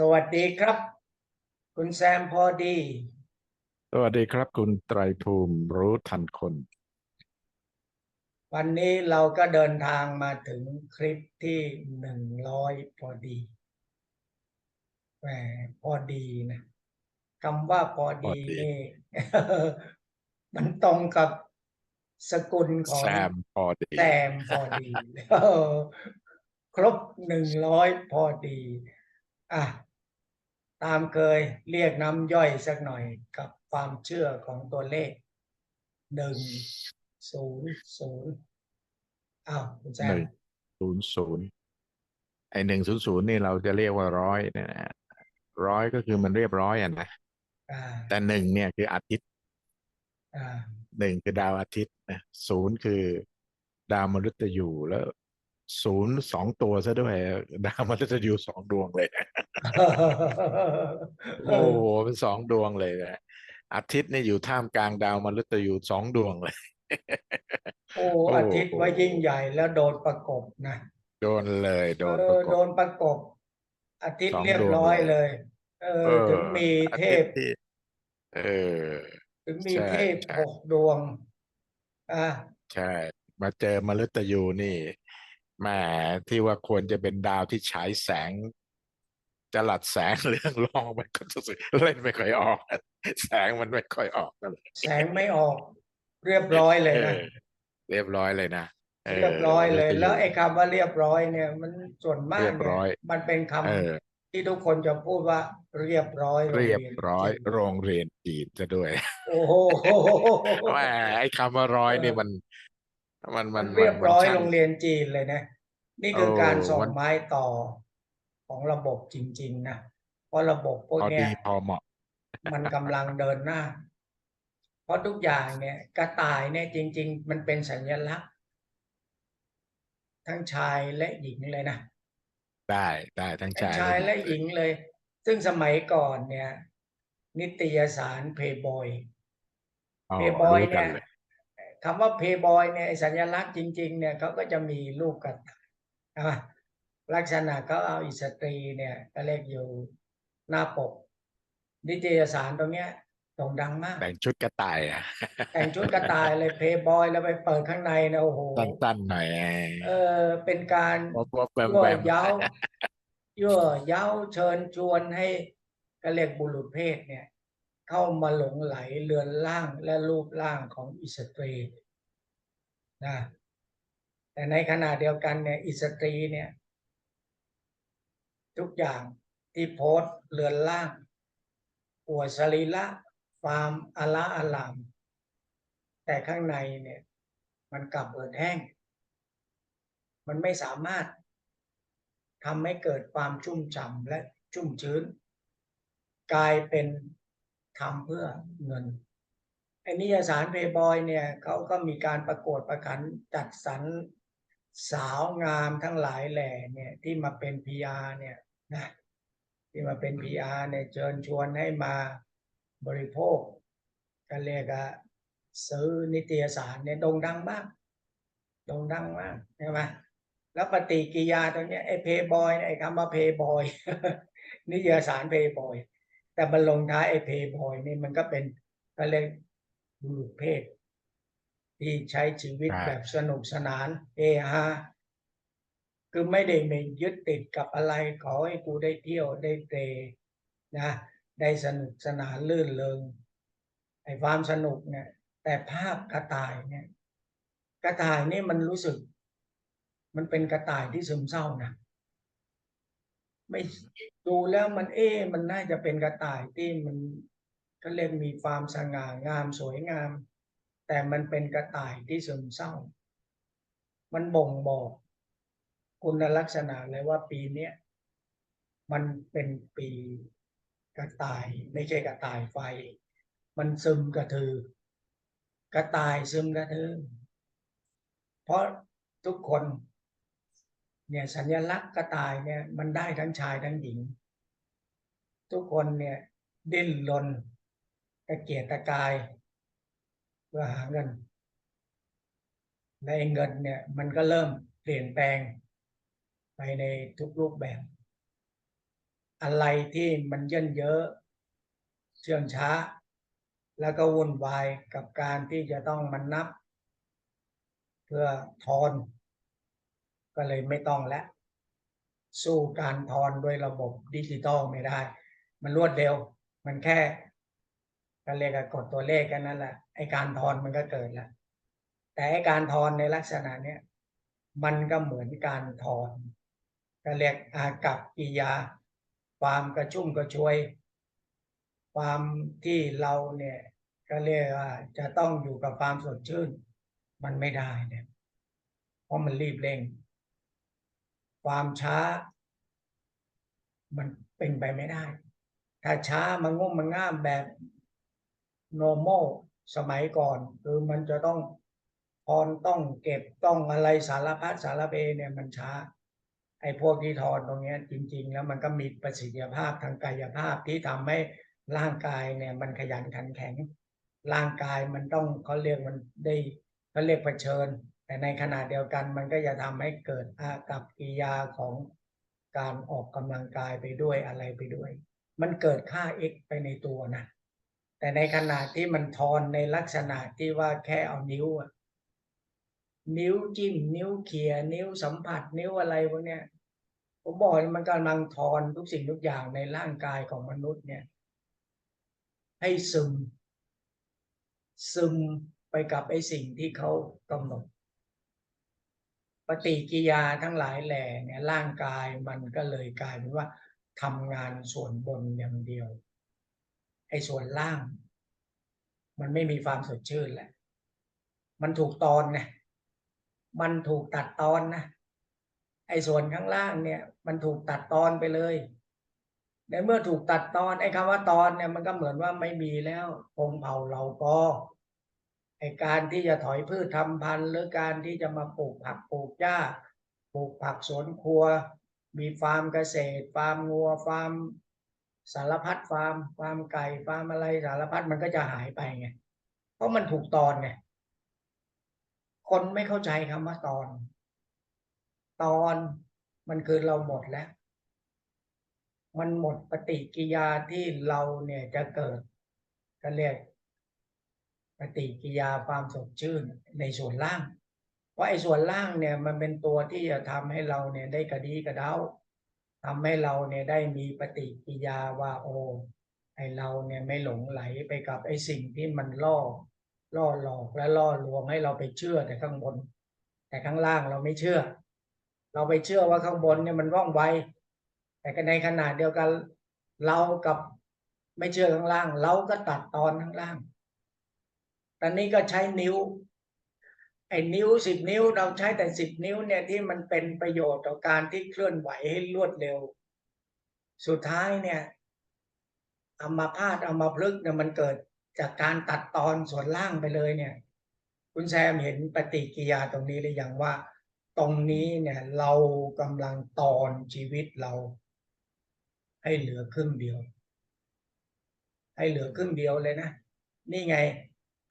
สวัสดีครับ คุณแซมพอดี สวัสดีครับ คุณไตรภูมิรู้ทันคน วันนี้เราก็เดินทางมาถึงคลิปที่หนึ่งร้อยพอดีแหมพอดีนะคำว่าพอดีพอดี นี่ มันตรงกับสกุลของ แซมพอดีแซมพอดี เออครบหนึ่งร้อยพอดี อะ ตามเคยเรียกน้ำย่อยสักหน่อยกับความเชื่อของตัวเลขหนึ่งศูนย์ศูนย์อ้าวคุณแซหมนึ่งศูนย์ศูนย์ไอหนึ่งศูนย์ศูนย์นี่เราจะเรียกว่าร้อยเนี่ยนะร้อยก็คือมันเรียบร้อยอะนะอ่าแต่หนึ่งเนี่ยคืออาทิตย์อ่าหนึ่งคือดาวอาทิตย์นะศูนย์คือดาวมฤตยูแล้ว ศูนย์สองตัวซะด้วยดาวมฤตยูสองดวงเลยนะโอ้โหเป็นสองดวงเลยนะอาทิตย์เนี่ยอยู่ท่ามกลางดาวมฤตยูสองดวงเลยโอ้โอ้อาทิตย์ว่ายิ่งใหญ่แล้วโดนประกบนะโดนเลยโดนเอปอระกโดบนประกบ อาทิตย์สองเรียบดวงร้อยเลยเลยเออเออถึงมีอาเททิตพย์ที่เออถึงมีใช่เทพใช่หกดวง อ่าใช่ มาเจอมฤตยูนี่ แหมที่ว่าควรจะเป็นดาวที่ฉายแสงจลัดแสงเรื่องรองมันก็รู้สึกเล่นไม่ค่อยออก แสงมันไม่ค่อยออกนั่นแหละแสงไม่ออก เรียบร้อยเลยเอนะอเรียบร้อยเลยนะเรียบร้อยเลยมฤตแล้วไอ้คำว่าเรียบร้อยเนี่ย มันส่วนมากเรียบเนี่ร้อยมันเป็นคเออำที่ทุกคนจะพูดว่า เรียบร้อย เรียบโงร้อยจีนโรงเรียนจีนจะด้วย โอ้โหแหมไอ้คำว่าร้อยนี่มัน มันมัมันนเรียบร้อยมันช่างโรงเรียนจีนเลยนะ นี่คือเออการส่งมันไม้ต่อของระบบจริง ๆ นะเพราะระบบพวกพอเนี้ดียพอเหมาะ มันกำลังเดินหน้า เพราะทุกอย่างเนี่ย กระต่ายเนี่ยจริง ๆ มันเป็นสัญลักษณ์ ทั้งชายและหญิงเลยนะได้ได้ทั้งทั้งชายชายและและหหญิญิงงเลย ซึ่งสมัยก่อนเนี่ย นิตยสารเพย์บอยอ๋อเพย์บอยรู้กัเนี่นยเลย คำว่าเพย์บอยเนี่ยไอ้สัญลักษณ์จริง ๆ เนี่ยเขาก็จะมีรูปกระต่ายใช่ไหมลักษณะเขาเอาอิสตรีเนี่ยก็เรียกอยู่หน้าปก นิตยสารตรงเนี้ยโด่งดังมากแต่งชุดกระต่ายอะแต่งชุดกระต่ายเลยเพย์บอยแล้วไปเปิดข้างในนะโอ้โหสั้นๆหน่อยเออเป็นการวบวบแวมยั่วแวมเย้ายั่วเย้าเชิญชวนให้ก็เรียกบุรุษเพศเนี่ย เข้ามาหลงไหลเรือนร่างและรูปร่างของอิสตรีนะแต่ในขณะเดียวกันเนี่ยอิสตรีเนี่ยทุกอย่างที่โพสเรือนร่างอวดสรีระความอละอลาม แต่ข้างในเนี่ยมันกลับเอิดแห้ง มันไม่สามารถทำให้เกิดความชุ่มฉ่ำและชุ่มชื้น กลายเป็น ทำเพื่อเงินไอ้นิยสารเพย์บอยเนี่ยเขาก็มีการประกวดประกันจัดสรรสาวงามทั้งหลายแหล่เนี่ยที่มาเป็นพีอาเนี่ยนะที่มาเป็นพีอาเนี่ยเชิญชวนให้มาบริโภคก็เรียกว่าซื้อนิตยสารเนี่ยโด่งดังมากโด่งดังมากใช่ไหมแล้วปฏิกิริยาตรงเนี้ยไอ้เพย์บอยไอ้คำว่าเพย์บอยนิยสารเพย์บอย แต่มันลงท้ายไอ้เพย์บอยนี่มันก็เป็นก็เรียกบุรุษเพศ ที่ใช้ชีวิตใช่แบบสนุกสนานเฮฮาคือไม่ได้ไม่ยึดติดกับอะไรขอให้กูได้เที่ยวได้เตะนะ ได้สนุกสนานลื่นเริงไอ้ความสนุกเนี่ย แต่ภาพกระต่ายเนี่ย กระต่ายนี่มันรู้สึก มันเป็นกระต่ายที่ซึมเศร้านะ ไม่ดูแล้วมันเอ๊มันน่าจะเป็นกระต่ายที่มันก็เรียกมีความสง่างามสวยงาม แต่มันเป็นกระต่ายที่ซึมเศร้า มันบ่งบอกคุณลักษณะเลยว่าปีเนี้ยมันเป็นปีกระต่าย ไม่ใช่กระต่ายไฟ มันซึมกระทือกระต่ายซึมกระทือเพราะทุกคน เนี่ยสัญลักษณ์กระต่ายเนี่ยมันได้ทั้งชายทั้งหญิง ทุกคนเนี่ยดิ้นรนตะเกียกตะกาย เพื่อหาเงินในเงินเนี่ยมันก็เริ่มเปลี่ยนแปลงไปในทุกรูปแบบ อะไรที่มันเยินเยอะเชื่องช้า แล้วก็วุ่นวายกับการที่จะต้องมันนับ เพื่อทอน ก็เลยไม่ต้องแล้วสู้การทอนด้วยระบบดิจิตอลไม่ได้ มันรวดเร็ว มันแค่ก็เรียกกดตัวเลขกันนั่นแหละไอการทอนมันก็เกิดแล้วแต่ไอการทอนในลักษณะเนี้ยมันก็เหมือนการทอนก็เรียกอากับกิริยา ความกระชุ่มกระชวย ความที่เราเนี่ยก็เรียกว่าจะต้องอยู่กับความสดชื่น มันไม่ได้เนี่ยเพราะมันรีบเร่ง ความช้า มันเป็นไปไม่ได้ ถ้าช้ามันง่มมันง่ามแบบ normal สมัยก่อน คือมันจะต้องทอนต้องเก็บต้องอะไรสารพัดสารเพเนี่ยมันช้า ไอ้พวกที่ทอนตรงเนี้ยจริง ๆ แล้วมันก็มีประสิทธิภาพทางกายภาพที่ทำให้ร่างกายเนี่ย มันขยันขันแข็ง ร่างกายมันต้องเขาเรียกมันได้เขาเรียกเผชิญ แต่ในขณะเดียวกันมันก็จะทำให้เกิดอากับกิยาของการออกกำลังกายไปด้วยอะไรไปด้วย มันเกิดค่า x ไปในตัวนะ แต่ในขณะที่มันทอนในลักษณะที่ว่าแค่เอานิ้วอะนิ้วจิ้ม นิ้วเขี่ยนิ้วสัมผัส นิ้วอะไรพวกเนี้ยผมบอกมันกำลังทอนทุกสิ่งทุกอย่างในร่างกายของมนุษย์เนี่ย ให้ซึม ซึมไปกับไอ้สิ่งที่เขากำหนด ปฏิกิยาทั้งหลายแหล่เนี่ยร่างกายมันก็เลยกลายเป็นว่าทำงานส่วนบนอย่างเดียวไอ้ส่วนล่าง มันไม่มีความสดชื่นแหละ มันถูกตอนไงมันถูกตัดตอนนะไอ้ส่วนข้างล่างเนี่ย มันถูกตัดตอนไปเลยในเมื่อถูกตัดตอนไอ้คำว่าตอนเนี่ยมันก็เหมือนว่าไม่มีแล้วพงเผาเราก็ ไอการที่จะถอยพืชทำพันธุ์หรือการที่จะมาปลูกผักปลูกหญ้าปลูกผักสวนครัว มีฟาร์มเกษตร ฟาร์มงัวฟาร์มสารพัดฟาร์มฟาร์มไก่ฟาร์มอะไรสารพัดมันก็จะหายไปไงเพราะมันถูกตอนไงคนไม่เข้าใจคำว่าตอน ตอนมันคือเราหมดแล้ว มันหมดปฏิกิริยาที่เราเนี่ยจะเกิดก็เรียก ปฏิกิยาความสดชื่นในส่วนล่างเพราะไอ้ส่วนล่างเนี่ยมันเป็นตัวที่จะทำให้เราเนี่ยได้กระดีกระเด้าทำให้เราเนี่ยได้มีปฏิกิยาว่าโอ้ไอเราเนี่ยไม่หลงไหลไปกับไอ้สิ่งที่มันล่อล่อหลอกและล่อลวงให้เราไปเชื่อแต่ข้างบน แต่ข้างล่างเราไม่เชื่อ เราไปเชื่อว่าข้างบนเนี่ยมันว่องไวแต่ในขณะเดียวกันเรากับไม่เชื่อข้างล่าง เราก็ตัดตอนข้างล่าง ตอนนี้ก็ใช้นิ้ว ไอ้นิ้วสิบนิ้วเราใช้แต่สิบนิ้วเนี่ยที่มันเป็นประโยชน์ต่อการที่เคลื่อนไหวให้รวดเร็ว สุดท้ายเนี่ยอัมาพาตอัมาพลึกเนี่ยมันเกิดจากการตัดตอนส่วนล่างไปเลยเนี่ย คุณแซมเห็นปฏิกิริยาตรงนี้หรือยังว่า ตรงนี้เนี่ยเรากำลังตอนชีวิตเรา ให้เหลือครึ่งเดียว ให้เหลือครึ่งเดียวเลยนะ นี่ไง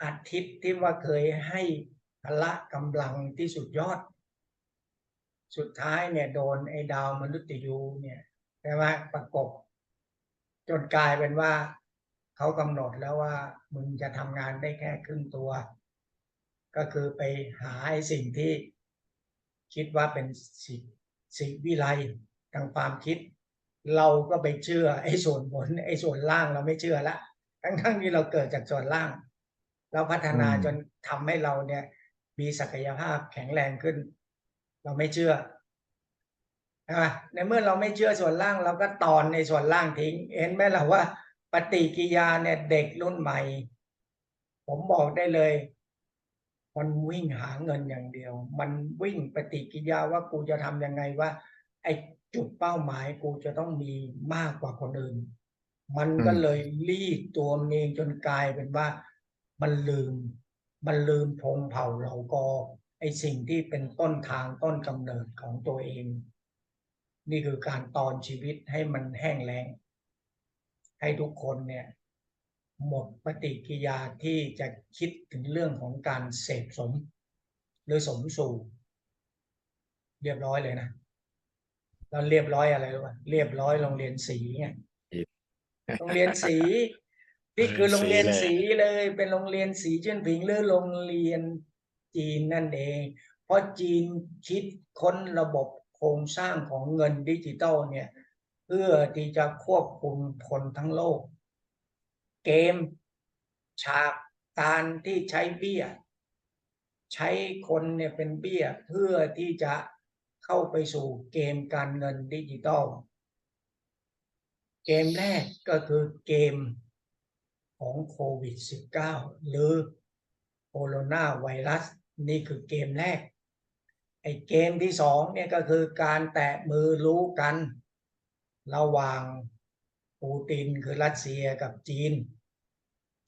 อาทิตย์ที่ว่าเคยให้พละกำลังที่สุดยอด สุดท้ายเนี่ยโดนไอ้ดาวมนุษย์ยูเนี่ยใช่ไหมประกบ จนกลายเป็นว่าเขากำหนดแล้วว่ามึงจะทำงานได้แค่ครึ่งตัว ก็คือไปหาไอ้สิ่งที่คิดว่าเป็นสิ่งสิ่งวิไลทางความคิด เราก็ไปเชื่อไอ้ส่วนบนไอ้ส่วนล่างเราไม่เชื่อละทั้งๆที่เราเกิดจากส่วนล่าง เราพัฒนาอืมจนทำให้เราเนี่ย มีศักยภาพแข็งแรงขึ้น เราไม่เชื่อใช่ไหมในเมื่อเราไม่เชื่อส่วนล่างเราก็ตอนในส่วนล่างทิ้ง เห็นไหมล่ะว่า ปฏิกิริยาเนี่ยเด็กรุ่นใหม่ ผมบอกได้เลย มันวิ่งหาเงินอย่างเดียว มันวิ่งปฏิกิริยาว่ากูจะทำยังไงว่า ไอ้จุดเป้าหมายกูจะต้องมีมากกว่าคนอื่น มันก็อืมเลยรีดตัวมันเองจนกลายเป็นว่า มันลืมมันลืมพงเผ่าเหล่ากอไอ้สิ่งที่เป็นต้นทางต้นกำเนิดของตัวเอง นี่คือการตอนชีวิตให้มันแห้งแล้ง ให้ทุกคนเนี่ยหมดปฏิกิริยาที่จะคิดถึงเรื่องของการเสพสม หรือสมสู่ เรียบร้อยเลยนะเราเรียบร้อยอะไรรู้ป่ะเรียบร้อยโรงเรียนสีไงโรงเรียนสี นี่คือโรงเรียนสีเลย เป็นโรงเรียนสีเจิ้นผิงหรือโรงเรียนจีนนั่นเอง เพราะจีนคิดค้นระบบโครงสร้างของเงินดิจิตอลเนี่ย เพื่อที่จะควบคุมคนทั้งโลก เกม ฉากการที่ใช้เบี้ย ใช้คนเนี่ยเป็นเบี้ยเพื่อที่จะเข้าไปสู่เกมการเงินดิจิตอลเกมแรกก็คือเกม ของโควิด -19 หรือโคโรนาไวรัส นี่คือเกมแรก ไอ้เกมที่สองเนี่ยก็คือการแตะมือรู้กัน ระหว่างปูตินคือรัสเซียกับจีน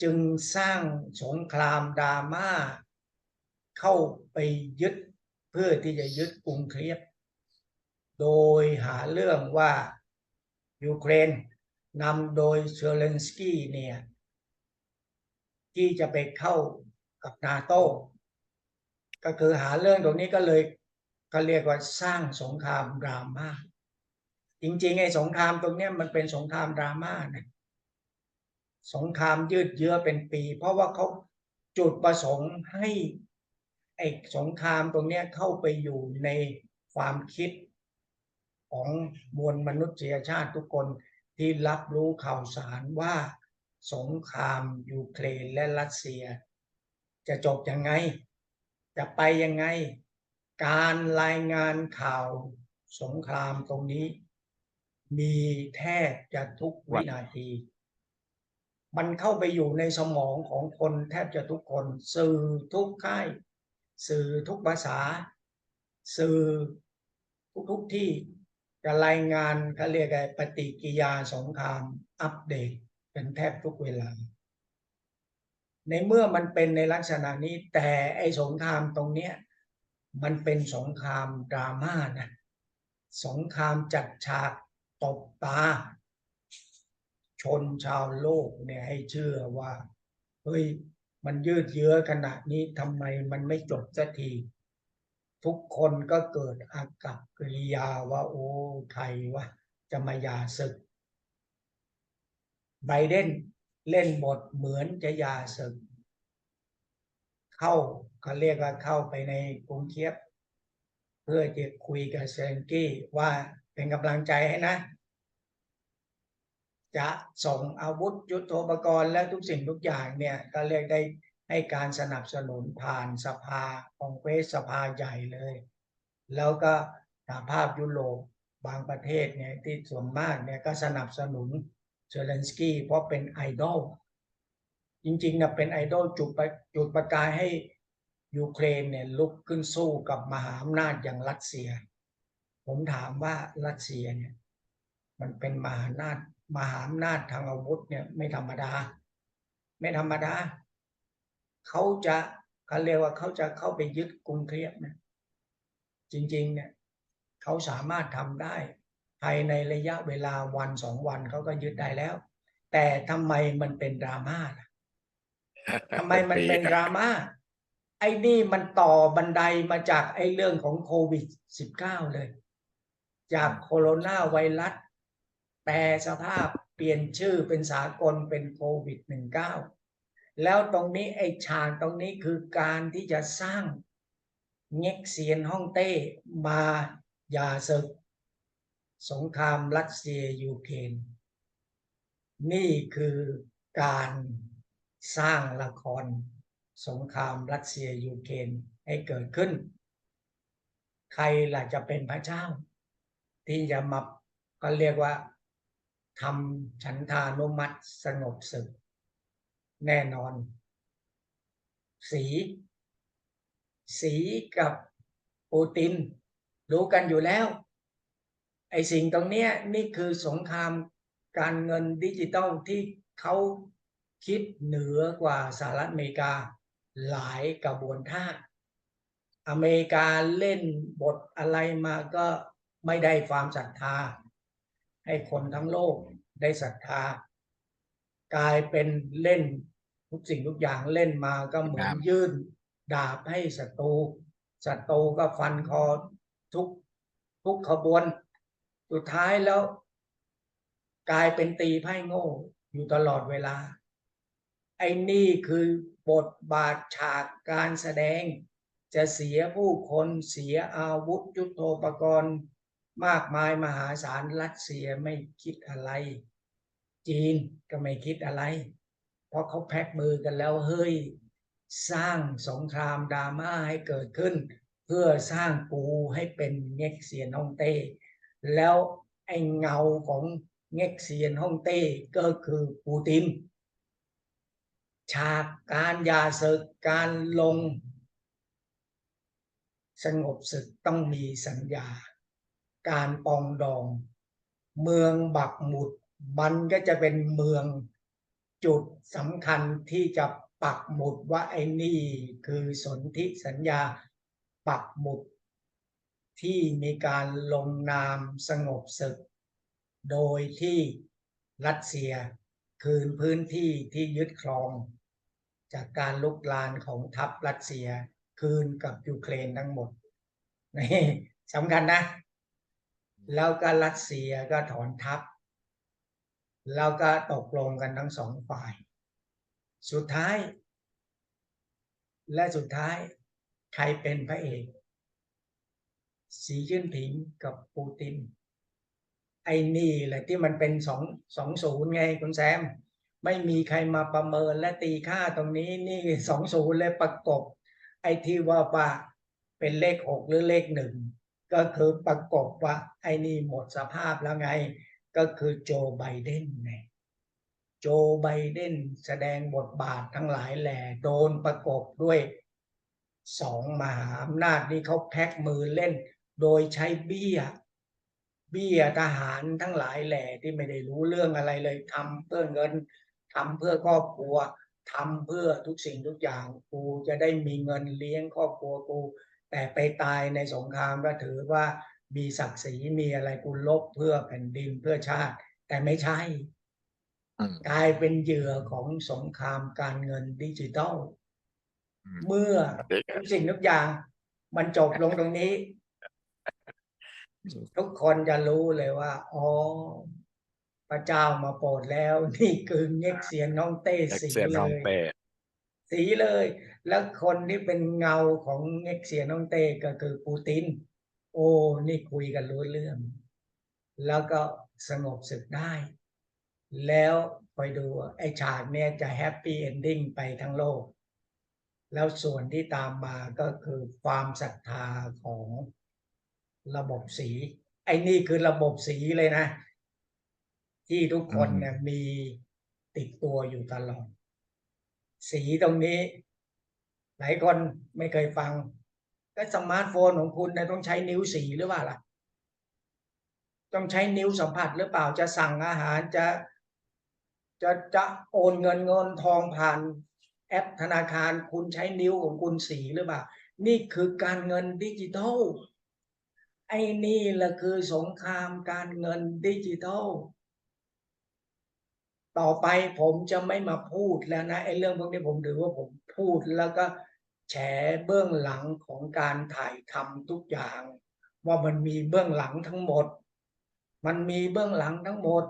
จึงสร้างสงครามดราม่า เข้าไปยึดเพื่อที่จะยึดกรุงเคียบ โดยหาเรื่องว่ายูเครนนำโดยเชอร์เลนสกี้เนี่ย ที่จะไปเข้ากับนาโต้ก็คือหาเรื่องตรงนี้ก็เลยเขาเรียกว่าสร้างสงครามดราม่าจริงๆไอ้สงครามตรงนี้มันเป็นสงครามดราม่านะสงครามยืดเยื้อเป็นปี เพราะว่าเขาจุดประสงค์ให้ไอ้สงครามตรงนี้เข้าไปอยู่ในความคิดของมวลมนุษยชาติทุกคนที่รับรู้ข่าวสารว่า สงครามยูเครนและรัสเซีย จะจบยังไง จะไปยังไง การรายงานข่าวสงครามตรงนี้ มีแทบจะทุกวินาที มันเข้าไปอยู่ในสมองของคนแทบจะทุกคน สื่อทุกค่าย สื่อทุกภาษา สื่อทุกๆที่จะรายงานเขาเรียกไงปฏิกิยาสงครามอัปเดต เป็นแทบทุกเวลา ในเมื่อมันเป็นในลักษณะนี้ แต่ไอ้สงครามตรงเนี้ย มันเป็นสงครามดราม่านะสงครามจัดฉากตบตา ชนชาวโลกเนี่ยให้เชื่อว่าเฮ้ยมันยืดเยื้อขนาดนี้ทำไมมันไม่จบสักที ทุกคนก็เกิดอากับกิริยาว่า โอ้ไทยวะจะมาหย่าศึก ไบเดนเล่นบทเหมือนจะยาศึก เข้าเขาเรียกว่าเข้าไปในกรุงเคียบ เพื่อจะคุยกับเซนกี้ว่าเป็นกำลังใจให้นะ จะส่งอาวุธยุทโธปกรณ์และทุกสิ่งทุกอย่างเนี่ยก็เรียกได้ให้การสนับสนุนผ่านสภาของเวสสภาใหญ่เลย แล้วก็สหภาพยุโรปบางประเทศเนี่ยที่ส่วนมากเนี่ยก็สนับสนุน เซเลนสกี้เพราะเป็นไอดอลจริงๆนะเป็นไอดอลจุดประจุดประกายให้ยูเครนเนี่ยลุกขึ้นสู้กับมหาอำนาจอย่างรัสเซีย ผมถามว่ารัสเซียเนี่ยมันเป็นมหาอำนาจมหาอำนาจทางอาวุธเนี่ยไม่ธรรมดา ไม่ธรรมดาเขาจะเขาเรียกว่าเขาจะเข้าไปยึดกรุงเทพนะจริงๆเนี่ยเขาสามารถทำได้ ภายในระยะเวลาวันสองวันเขาก็ยึดได้แล้ว แต่ทำไมมันเป็นดราม่าล่ะทำไมมันเป็นดราม่าไอ้นี่มันต่อบันไดมาจากไอ้เรื่องของโควิด -19 เลย จากโคโรนาไวรัสแปลสภาพเปลี่ยนชื่อเป็นสากลเป็นโควิด -19 แล้วตรงนี้ไอ้ฉากตรงนี้คือการที่จะสร้างเง็กเซียนฮ่องเต้มาอย่าศึก สงครามรัสเซียยูเครนนี่คือการสร้างละครสงครามรัสเซียยูเครนให้เกิดขึ้น ใครล่ะจะเป็นพระเจ้า ที่จะมาก็เรียกว่าทำฉันทานุมัติสงบศึก แน่นอน สี สีกับปูติน รู้กันอยู่แล้ว ไอ้สิ่งตรงเนี้ยนี่คือสงครามการเงินดิจิตอลที่เขาคิดเหนือกว่าสหรัฐอเมริกาหลายกระบวนท่า อเมริกาเล่นบทอะไรมาก็ไม่ได้ความศรัทธา ให้คนทั้งโลกได้ศรัทธา กลายเป็นเล่นทุกสิ่งทุกอย่างเล่นมาก็เหมือนครับยื่นดาบให้ศัตรูศัตรูก็ฟันคอทุกทุกขบวน สุดท้ายแล้ว กลายเป็นตีไพ่โง่ อยู่ตลอดเวลา ไอ้นี่คือบทบาทฉากการแสดง จะเสียผู้คนเสียอาวุธยุทโธปกรณ์ มากมายมหาศาลรัสเซียไม่คิดอะไร จีนก็ไม่คิดอะไร เพราะเขาแพ็กมือกันแล้วเฮ้ยสร้างสงครามดราม่าให้เกิดขึ้น เพื่อสร้างปูให้เป็นเง็กเซียนฮ่องเต้ แล้วไอ้เงาของเง็กเซียนฮ่องเต้ก็คือปูตินฉากการยาศึกการลง สงบศึกต้องมีสัญญา การปองดอง เมืองบักหมุดมันก็จะเป็นเมืองจุดสำคัญที่จะปักหมุดว่าไอ้นี่คือสนธิสัญญาปักหมุด ที่มีการลงนามสงบศึก โดยที่รัสเซียคืนพื้นที่ที่ยึดครอง จากการลุกลานของทัพรัสเซียคืนกับยูเครนทั้งหมดนี่สำคัญนะ แล้วก็รัสเซียก็ถอนทัพ แล้วก็ตกลงกันทั้งสองฝ่าย สุดท้าย และสุดท้ายใครเป็นพระเอก สีจิ้นผิงกับปูติน ไอ้นี่แหละที่มันเป็นสองสองศูนย์ไงคุณแซม ไม่มีใครมาประเมินและตีค่าตรงนี้นี่สองศูนย์เลยประกบ ไอ้ที่ว่าว่าเป็นเลขหกหรือเลขหนึ่งก็คือประกบว่าไอ้นี่หมดสภาพแล้วไง ก็คือโจไบเดนไงโจไบเดนแสดงบทบาททั้งหลายแหล่โดนประกบด้วยสองมหาอำนาจนี่เขาแพ็กมือเล่น โดยใช้เบี้ย เบี้ยทหารทั้งหลายแหล่ที่ไม่ได้รู้เรื่องอะไรเลยทำเพื่อเงินทำเพื่อครอบครัวทำเพื่อทุกสิ่งทุกอย่างกูจะได้มีเงินเลี้ยงครอบครัวกู แต่ไปตายในสงครามก็ถือว่ามีศักดิ์ศรีมีอะไรกูลบเพื่อแผ่นดินเพื่อชาติ แต่ไม่ใช่อืมกลายเป็นเหยื่อของสงครามการเงินดิจิทัลอืมเมื่อเด็กทุกสิ่งทุกอย่าง มันจบลงตรงนี้ ทุกคนจะรู้เลยว่า อ๋อ พระเจ้ามาโปรดแล้ว นี่คือเง็กเซียนน้องเต้เด็กสีเสียเลน้องยเต้สีเลย แล้วคนที่เป็นเงาของเง็กเซียนน้องเต้ก็คือปูติน โอ้นี่คุยกันรู้เรื่อง แล้วก็สงบศึกได้ แล้วคอยดูว่าไอ้ฉากเนี่ยจะแฮปปี้เอนดิ้งไปทั้งโลก แล้วส่วนที่ตามมาก็คือความศรัทธาของ ระบบสี ไอ้นี่คือระบบสีเลยนะ ที่ทุกคนเนี่ยมีติดตัวอยู่ตลอด สีตรงนี้ หลายคนไม่เคยฟัง ก็สมาร์ทโฟนของคุณเนี่ยต้องใช้นิ้วสีหรือเปล่าล่ะ ต้องใช้นิ้วสัมผัสหรือเปล่าจะสั่งอาหารจะจะจะโอนเงินเงินทองผ่านแอปธนาคารคุณใช้นิ้วของคุณสีหรือเปล่า นี่คือการเงินดิจิทัล ไอ้นี่แหละคือสงครามการเงินดิจิทัล ต่อไปผมจะไม่มาพูดแล้วนะไอ้เรื่องพวกนี้ผมถือว่าผมพูดแล้วก็แฉเบื้องหลังของการถ่ายทำทุกอย่าง ว่ามันมีเบื้องหลังทั้งหมด มันมีเบื้องหลังทั้งหมด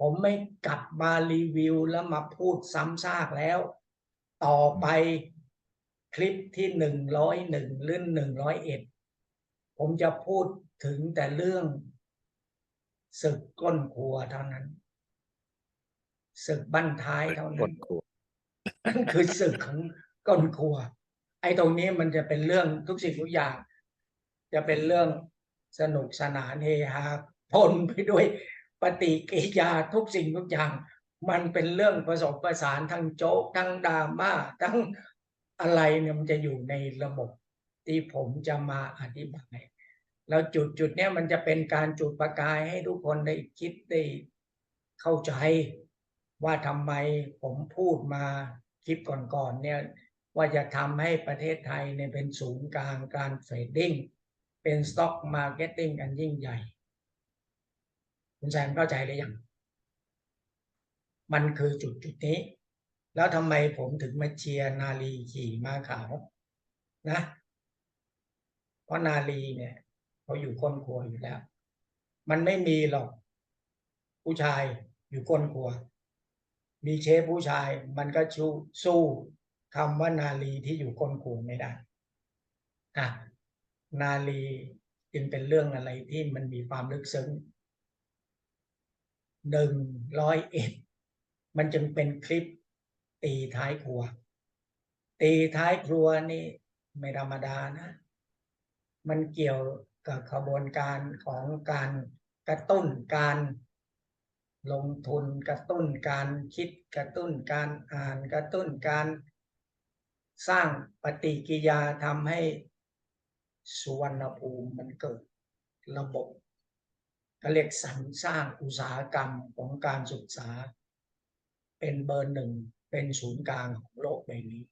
ผมไม่กลับมารีวิวแล้วมาพูดซ้ำซากแล้ว ต่อไปคลิปที่หนึ่งร้อยหนึ่งหรือหนึ่งร้อยเอ็ด ผมจะพูดถึงแต่เรื่องศึกก้นครัวเท่านั้นศึกบั้นท้ายเท่าคนั้นนครูนั่นคือศึกของก้นครัว ไอ้ตรงนี้มันจะเป็นเรื่องทุกสิ่งทุกอย่าง จะเป็นเรื่องสนุกสนานเฮฮาพลไปด้วยปฏิกิริยาทุกสิ่งทุกอย่าง มันเป็นเรื่องผสมผสานทั้งโจ๊กทั้งดราม่าทั้งอะไรเนี่ยมันจะอยู่ในระบบ ที่ผมจะมาอธิบาย แล้วจุดจุดเนี้ยมันจะเป็นการจุดประกายให้ทุกคนได้คิดได้เข้าใจว่าทำไมผมพูดมาคลิปก่อนๆเนี่ยว่าจะทำให้ประเทศไทยเนี่ยเป็นศูนย์กลางการเทรดดิ้งเป็นสต็อกมาร์เก็ตติ้งอันยิ่งใหญ่ คุณแซมเข้าใจหรือยัง มันคือจุดจุดนี้ แล้วทำไมผมถึงมาเชียร์นาลีขี่มาขาวนะ เพราะนาลีเนี่ยเขาอยู่ก้นครัวอยู่แล้ว มันไม่มีหรอก ผู้ชายอยู่ก้นครัว มีเชฟผู้ชายมันก็ชูสู้คำว่านาลีที่อยู่ก้นครัวไม่ได้อะนาลีจึงเป็นเรื่องอะไรที่มันมีความลึกซึ้งหนึ่งร้อยเอ็ดมันจึงเป็นคลิปตีท้ายครัว ตีท้ายครัวนี่ไม่ธรรมดานะ มันเกี่ยวกับขบวนการของการกระตุ้นการลงทุนกระตุ้นการคิดกระตุ้นการอ่านกระตุ้นการสร้างปฏิกิยาทำให้สุวรรณภูมิมันเกิดระบบก็เรียกสรรสร้างอุตสาหกรรมของการศึกษา เป็นเบอร์หนึ่งเป็นศูนย์กลางของโลกใบนี้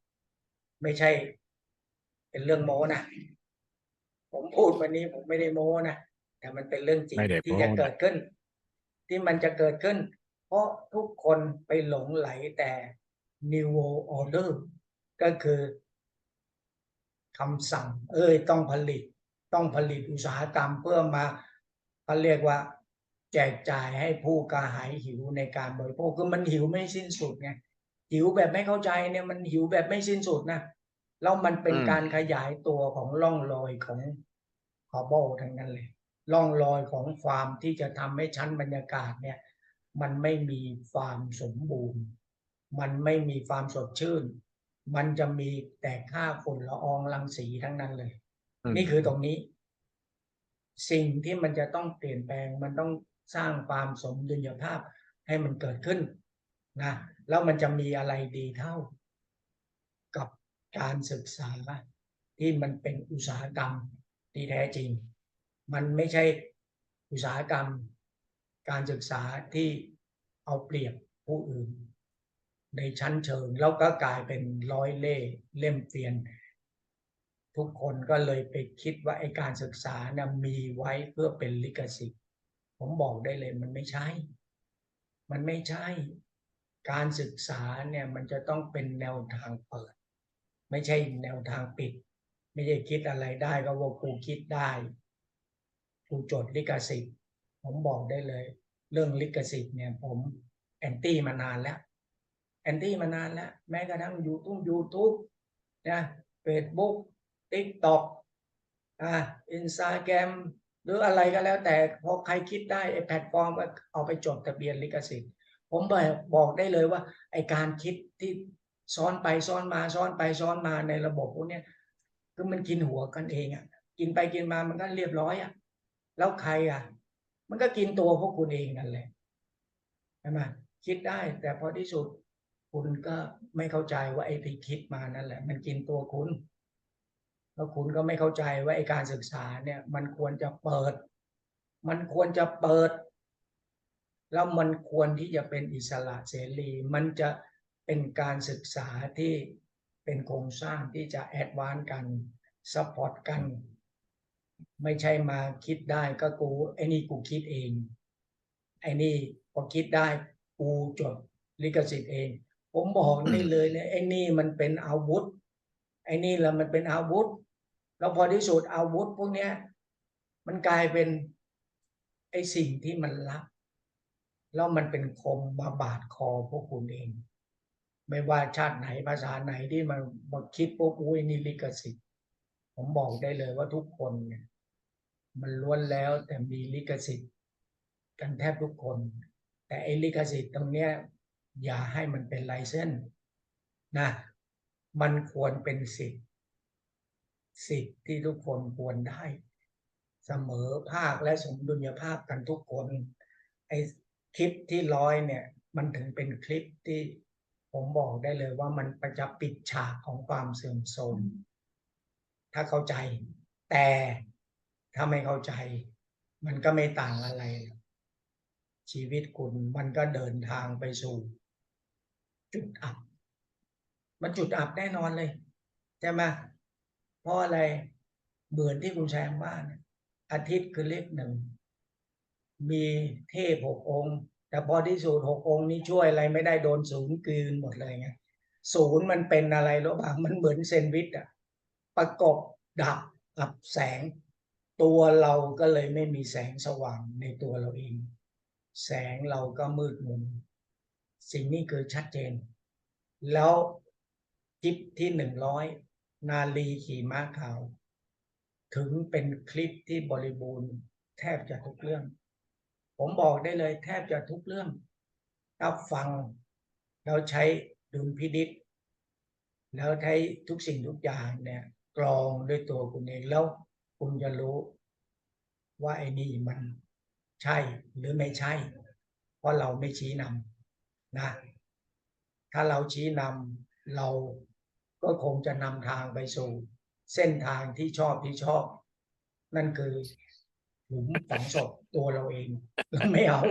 ไม่ใช่เป็นเรื่องโม้นะ ผมพูดวันนี้ผมไม่ได้โม้นะแต่มันเป็นเรื่องจริงไม่ได้ที่โม้จะนะเกิดขึ้น ที่มันจะเกิดขึ้น เพราะทุกคนไปหลงไหลแต่ New World Order ก็คือคำสั่ง เอ้ยต้องผลิต ต้องผลิตอุตสาหกรรมเพื่อมาเขาเรียกว่า แจกจ่ายให้ผู้กระหายหิวในการบริโภคคือมันหิวไม่สิ้นสุดไงหิวแบบไม่เข้าใจเนี่ยมันหิวแบบไม่สิ้นสุดนะ แล้วมันเป็นอืมการขยายตัวของร่องรอยของคอร์บอลทั้งนั้นเลยร่องรอยของความที่จะทำให้ชั้นบรรยากาศเนี่ย มันไม่มีความสมบูรณ์ มันไม่มีความสดชื่น มันจะมีแต่ค่าฝุ่นละอองรังสีทั้งนั้นเลยอืมนี่คือตรงนี้ สิ่งที่มันจะต้องเปลี่ยนแปลง มันต้องสร้างความสมดุลยภาพให้มันเกิดขึ้นนะแล้วมันจะมีอะไรดีเท่า การศึกษาที่มันเป็นอุตสาหกรรมที่แท้จริง มันไม่ใช่อุตสาหกรรม การศึกษาที่เอาเปรียบผู้อื่น ในชั้นเชิงแล้วก็กลายเป็นร้อยเล่ห์เล่มเตียน ทุกคนก็เลยไปคิดว่าไอ้การศึกษานะมีไว้เพื่อเป็นลิขสิทธิ์ ผมบอกได้เลยมันไม่ใช่ มันไม่ใช่ การศึกษาเนี่ยมันจะต้องเป็นแนวทางเปิด ไม่ใช่แนวทางปิด ไม่ใช่คิดอะไรได้ก็ว่ากูคิดได้กูจดลิขสิทธิ์ผมบอกได้เลย เรื่องลิขสิทธิ์เนี่ยผมแอนตี้มานานแล้วแอนตี้มานานแล้ว แม้กระทั่งยูทูบยูทูบนะเฟซบุ๊กติ๊กต็อกอ่าอินสตาแกรมหรืออะไรก็แล้วแต่พอใครคิดได้ไอ้แพลตฟอร์มเอาไปจดทะเบียนลิขสิทธิ์ ผมบอกบอกได้เลยว่าไอการคิดที่ ซ้อนไปซ้อนมาซ้อนไปซ้อนมาในระบบพวกนี้คือมันกินหัวกันเองอะ กินไปกินมามันก็เรียบร้อยอะ แล้วใครอะ มันก็กินตัวพวกคุณเองนั่นแหละใช่ไหมคิดได้ แต่พอที่สุดคุณก็ไม่เข้าใจว่าไอ้ที่คิดมานั่นแหละ มันกินตัวคุณแล้วคุณก็ไม่เข้าใจว่าไอ้การศึกษาเนี่ย มันควรจะเปิด มันควรจะเปิด แล้วมันควรที่จะเป็นอิสระเสรี มันจะ เป็นการศึกษาที่เป็นโครงสร้างที่จะแอดวานกันซัพพอร์ตกัน ไม่ใช่มาคิดได้ก็กูไอ้นี่กูคิดเอง ไอ้นี่พอคิดได้กูจดลิขสิทธิ์เอง ผมบอกนี่เลยเนี่ยไอ้นี่มันเป็นอาวุธ ไอ้นี่ละมันเป็นอาวุธ แล้วพอที่สุดอาวุธพวกเนี้ยมันกลายเป็นไอ้สิ่งที่มันลับแล้วมันเป็นคมมาบาดคอพวกคุณเอง ไม่ว่าชาติไหนภาษาไหนที่มันมาคิดพวกอุ้ยนี่ลิขสิทธิ์ ผมบอกได้เลยว่าทุกคนเนี่ย มันล้วนแล้วแต่มีลิขสิทธิ์ กันแทบทุกคน แต่ไอ้ลิขสิทธิ์ตรงเนี้ยอย่าให้มันเป็นไลเซนส์นะ มันควรเป็นสิทธิ์ สิทธิ์ที่ทุกคนควรได้ เสมอภาคและสมดุลยภาพกันทุกคน ไอ้คลิปที่ร้อยเนี่ย มันถึงเป็นคลิปที่ ผมบอกได้เลยว่ามันประจะปิดฉากของความเสื่อมโทรมถ้าเข้าใจ แต่ถ้าไม่เข้าใจ มันก็ไม่ต่างอะไรหรอกชีวิตคุณมันก็เดินทางไปสู่ จุดอับ มันจุดอับแน่นอนเลยใช่ไหมเพราะอะไรเหมือนที่คุณแซมว่าเนี่ยอาทิตย์คือเลขหนึ่ง มีเทพหกองค์ แต่พอที่สุดหกองค์นี้ช่วยอะไรไม่ได้โดนศูนย์กืนหมดเลยไงศูนย์มันเป็นอะไรรู้ป่ะมันเหมือนเซนวิชอะประกบดับกับแสง ตัวเราก็เลยไม่มีแสงสว่างในตัวเราเอง แสงเราก็มืดมนสิ่งนี้คือชัดเจน แล้วคลิปที่หนึ่งร้อยนาลีขี่ม้าขาว ถึงเป็นคลิปที่บริบูรณ์แทบจะทุกเรื่อง ผมบอกได้เลยแทบจะทุกเรื่องถ้าฟังเราใช้ดุลพินิษแล้วใช้ทุกสิ่งทุกอย่างเนี่ยกรองด้วยตัวคุณเองแล้วคุณจะรู้ว่าไอ้นี่มันใช่หรือไม่ใช่ เพราะเราไม่ชี้นำนะถ้าเราชี้นำเราก็คงจะนำทางไปสู่ เส้นทางที่ชอบที่ชอบ นั่นคือ หลุมฝังศพตัวเราเอง เราไม่เอา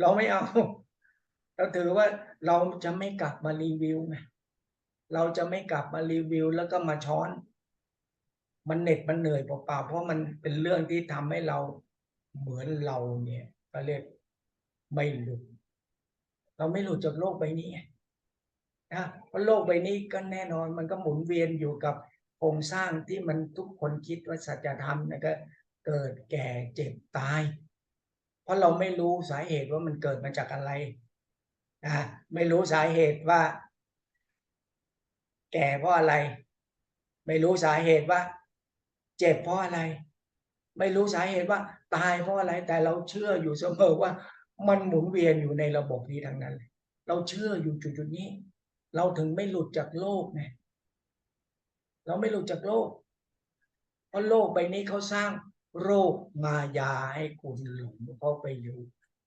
เราไม่เอา เราถือว่าเราจะไม่กลับมารีวิวไงเราจะไม่กลับมารีวิว แล้วก็มาช้อน มันเหน็ดมันเหนื่อยเปล่าๆเพราะมันเป็นเรื่องที่ทำให้เราเหมือนเราเนี่ยก็เรียกไม่หลุดเราไม่หลุดจากโลกใบนี้นะเพราะโลกใบนี้ก็แน่นอนมันก็หมุนเวียนอยู่กับโครงสร้างที่มันทุกคนคิดว่าสัจธรรมนะก็ เกิดแก่เจ็บตาย เพราะเราไม่รู้สาเหตุว่ามันเกิดมาจากอะไรนะไม่รู้สาเหตุว่า แก่เพราะอะไร ไม่รู้สาเหตุว่า เจ็บเพราะอะไร ไม่รู้สาเหตุว่า ตายเพราะอะไร แต่เราเชื่ออยู่เสมอว่า มันหมุนเวียนอยู่ในระบบนี้ทั้งนั้น เราเชื่ออยู่จุดๆนี้ เราถึงไม่หลุดจากโลกไงเราไม่หลุดจากโลก เพราะโลกใบนี้เขาสร้าง โรคมายาให้คุณหลงเข้าไปอยู่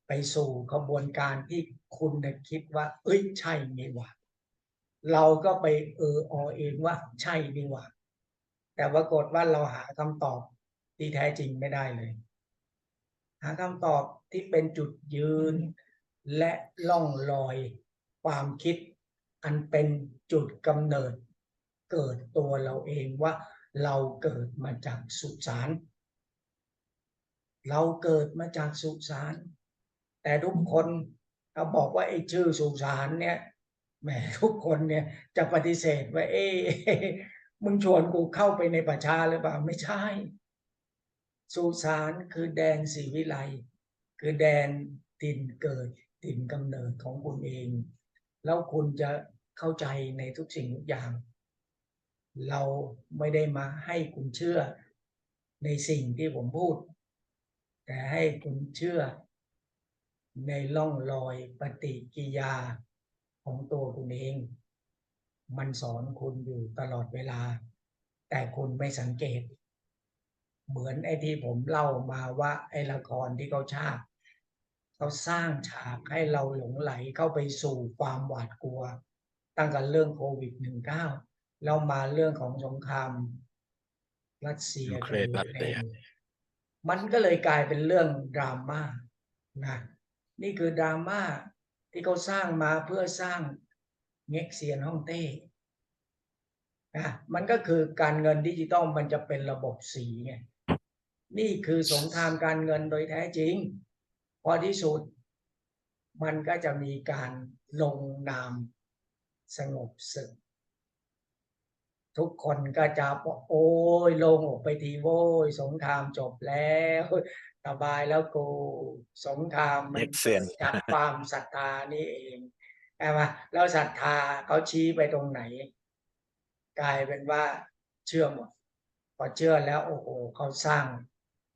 ไปสู่ขบวนการที่คุณคิดว่า เอ้ยใช่นี่ว่าเราก็ไปเอออเองว่าใช่นี่ว่าแต่ปรากฏว่าเราหาคำตอบที่แท้จริงไม่ได้เลย หาคำตอบที่เป็นจุดยืนและล่องลอยความคิด อันเป็นจุดกำเนิด เกิดตัวเราเองว่าเราเกิดมาจากสุสาน เราเกิดมาจากสุสาน แต่ทุกคนเขาบอกว่าไอ้ชื่อสุสานเนี่ยแหมทุกคนเนี่ยจะปฏิเสธว่า เอ๊ะมึงชวนกูเข้าไปในประชาหรือเปล่าไม่ใช่ สุสานคือแดนศรีวิไลคือแดนถิ่นเกิดถิ่นกำเนิดของคุณเอง แล้วคุณจะเข้าใจในทุกสิ่งทุกอย่าง เราไม่ได้มาให้คุณเชื่อในสิ่งที่ผมพูด แต่ให้คุณเชื่อในล่องรอยปฏิกิริยาของตัวคุณเอง มันสอนคุณอยู่ตลอดเวลา แต่คุณไม่สังเกต เหมือนไอ้ที่ผมเล่ามาว่าไอ้ละครที่เขาฉากเขาสร้างฉากให้เราหลงไหลเข้าไปสู่ความหวาดกลัว ตั้งแต่เรื่องโควิด -19 แล้วมาเรื่องของสงครามรัสเซียยูเครนรัสเซีย มันก็เลยกลายเป็นเรื่องดราม่านะนี่คือดราม่าที่เขาสร้างมาเพื่อสร้างเง็กเซียนฮ่องเต้นะมันก็คือการเงินดิจิตอลมันจะเป็นระบบสีไงนี่คือสงครามการเงินโดยแท้จริง พอที่สุด มันก็จะมีการลงนามสงบศึก ทุกคนก็จะบอกโอ้ยลงออกไปทีโว้ยสงครามจบแล้วสบายแล้วกูสงครามมัน Next Zen จากความศรัทธานี่เองใช่ไหมแล้วศรัทธาเขาชี้ไปตรงไหน กลายเป็นว่าเชื่อหมดพอเชื่อแล้วโอ้โหเขาสร้าง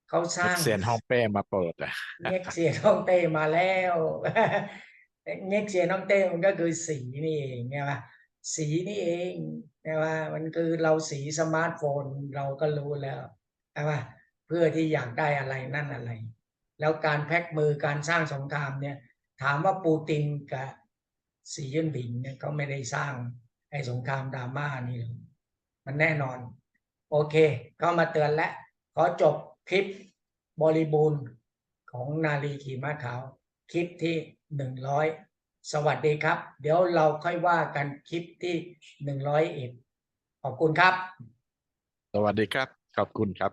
เขาสร้างเซียนฮ่องเป้มาเปิดอะเง็กเซียนฮ่องเต้มาแล้วเง็กเซียนฮ่องเต้มันก็คือสีนี่เองใช่ไหมสีนี่เองใช่ไหมมันคือเราสีสมาร์ทโฟนเราก็รู้แล้วใช่ไหมเพื่อที่อยากได้อะไรนั่นอะไร แล้วการแพ็คมือการสร้างสงครามเนี่ย ถามว่าปูตินกับสีจิ้นผิงเนี่ยเขาไม่ได้สร้างไอ้สงครามดราม่านี่หรอมันแน่นอน โอเคก็มาเตือนและขอจบคลิปบริบูรณ์ของนาลีขี่ม้าขาว คลิปที่หนึ่งร้อย สวัสดีครับ เดี๋ยวเราค่อยว่ากันคลิปที่หนึ่งร้อยเอ็ดขอบคุณครับ สวัสดีครับ ขอบคุณครับ